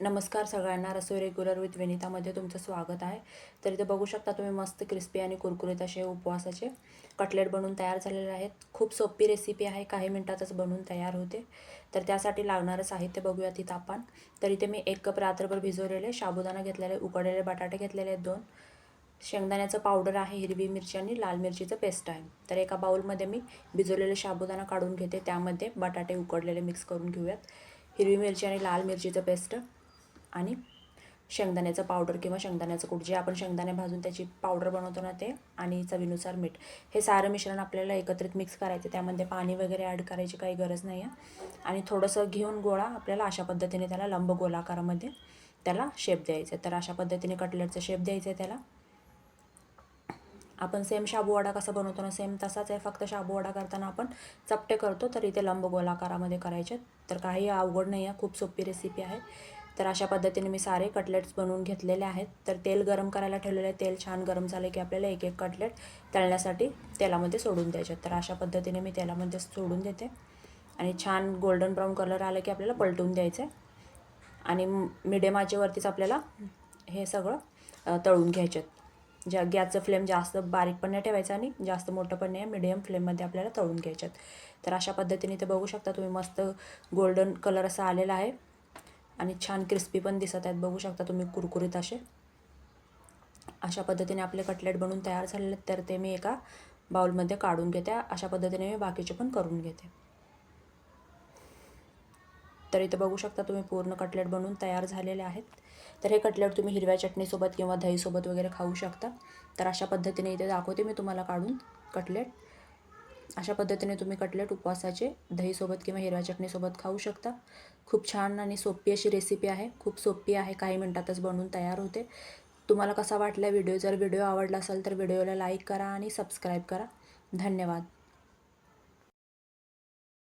नमस्कार सगळ्यांना. रसोई regular with विनितामध्ये तुमचं स्वागत आहे. तर इथे बघू शकता तुम्ही मस्त क्रिस्पी आणि कुरकुरीत असे उपवासाचे कटलेट बनवून तयार झालेले आहेत. खूप सोपी रेसिपी आहे. काही मिनटातच बनवून तयार होते. तर त्यासाठी लागणारं साहित्य बघूया तिथं आपण. तर इथे मी एक कप रात्रभर भिजवलेले साबुदाणा घेतलेले उकडलेले बटाटे घेतलेले आहेत दोन. शेंगदाण्याचं पावडर आहे हिरवी मिरची आणि लाल मिरचीचं पेस्ट आहे. तर एका बाउलमध्ये मी भिजवलेले साबुदाणा काढून घेते. त्यामध्ये बटाटे उकडलेले मिक्स करून घेऊयात. हिरवी मिरची आणि लाल मिरचीचं पेस्ट आणि शेंगदाण्याचं पावडर किंवा शेंगदाण्याचं कूट जे आपण शेंगदाणे भाजून त्याची पावडर बनवतो ना ते आणि चवीनुसार मीठ. हे सारं मिश्रण आपल्याला एकत्रित मिक्स करायचं त्यामध्ये पाणी वगैरे ॲड करायची काही गरज नाही आहे. आणि थोडंसं घेऊन गोळा आपल्याला अशा पद्धतीने त्याला लंब गोलाकारामध्ये त्याला शेप द्यायचा आहे. तर अशा पद्धतीने कटलेटचा शेप द्यायचा आहे त्याला. आपण सेम शाबू वडा कसा बनवतो ना सेम तसाच आहे. फक्त शाबू वडा करताना आपण चपटे करतो तर इथे लंब गोलाकारामध्ये करायचे. तर काही अवघड नाही आहे खूप सोपी रेसिपी आहे. तर अशा पद्धतीने मी सारे कटलेट्स बनवून घेतलेले आहेत. तर तेल गरम करायला ठेवलेलं आहे. तेल छान गरम झाले की आपल्याला एक एक कटलेट तळण्यासाठी तेलामध्ये सोडून द्यायचे. तर अशा पद्धतीने मी तेलामध्ये सोडून देते. आणि छान गोल्डन ब्राऊन कलर आलं की आपल्याला पलटून द्यायचं आहे आणि मिडियम आचेवरतीच आपल्याला हे सगळं तळून घ्यायचे ज्या गॅसचं फ्लेम जास्त बारीक पण नाही ठेवायचं आणि जास्त मोठं पण नाही मिडियम फ्लेममध्ये आपल्याला तळून घ्यायच्यात. तर अशा पद्धतीने ते बघू शकता तुम्ही मस्त गोल्डन कलर असा आलेला आहे. आणि छान क्रिस्पी पण दिसत आहेत बघू शकता तुम्ही कुरकुरीत असे. अशा पद्धतीने आपले कटलेट बनवून तयार झालेले तर ते मी एका बाउलमध्ये काढून घेते. अशा पद्धतीने मी बाकीचे पण करून घेते. तर इथं बघू शकता तुम्ही पूर्ण कटलेट बनवून तयार झालेले आहेत. तर हे कटलेट तुम्ही हिरव्या चटणीसोबत किंवा दहीसोबत वगैरे खाऊ शकता. तर अशा पद्धतीने इथे दाखवते मी तुम्हाला काढून कटलेट. अशा पद्धतीने तुम्ही कटलेट उपवासाचे दहीसोबत किंवा हिरव्या चटणीसोबत खाऊ शकता. खूप छान आणि सोपी अशी रेसिपी आहे. खूप सोपी आहे. काही मिनटातच बनवून तयार होते. तुम्हाला कसा वाटला व्हिडिओ? जर व्हिडिओ आवडला असेल तर व्हिडिओला लाईक करा आणि सबस्क्राईब करा. धन्यवाद.